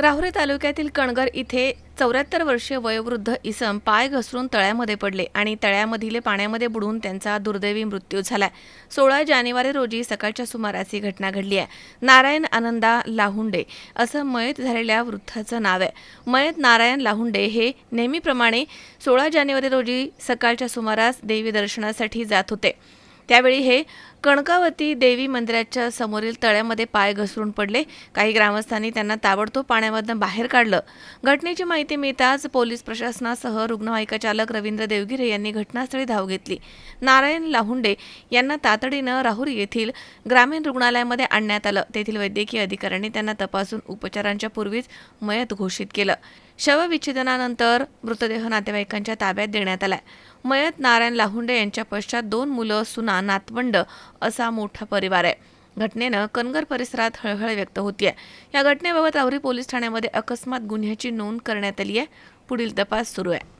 राहुरी तालुक्यातील कणगर इथे चौऱ्याहत्तर वर्षीय वयोवृद्ध इसम पाय घसरून तळ्यामध्ये पडले आणि तळ्यामधील पाण्यामध्ये बुडून त्यांचा दुर्दैवी मृत्यू झाला सोळा जानेवारी रोजी सकाळच्या सुमारास ही घटना घडली आहे. नारायण आनंदा लाहुंडे असं मयत झालेल्या वृद्धाचं नाव आहे. मयत नारायण लाहुंडे हे नेहमीप्रमाणे सोळा जानेवारी रोजी सकाळच्या सुमारास देवी दर्शनासाठी जात होते. त्यावेळी हे कणकावती देवी मंदिराच्या समोरील तळ्यामध्ये पाय घसरून पडले. काही ग्रामस्थांनी त्यांना ताबडतोब पाण्यामधनं बाहेर काढलं. घटनेची माहिती मिळताच पोलीस प्रशासनासह रुग्णवाहिका चालक रवींद्र देवगिरे यांनी घटनास्थळी धाव घेतली. नारायण लाहुंडे यांना तातडीनं राहुरी येथील ग्रामीण रुग्णालयामध्ये आणण्यात आलं. तेथील वैद्यकीय अधिकाऱ्यांनी त्यांना तपासून उपचारांच्या पूर्वीच मयत घोषित केलं. शवविच्छेदनानंतर मृतदेह नातेवाईकांच्या ताब्यात देण्यात आलाय. मयत नारायण लाहुंडे यांच्या पश्चात दोन मुलं सुना नातवंड असा मोठा परिवार आहे. घटनेनं कनगर परिसरात हळहळ व्यक्त होतीये. या घटनेबाबत राहुरी पोलीस ठाण्यामध्ये अकस्मात गुन्ह्याची नोंद करण्यात आली आहे पुढील तपास सुरू आहे.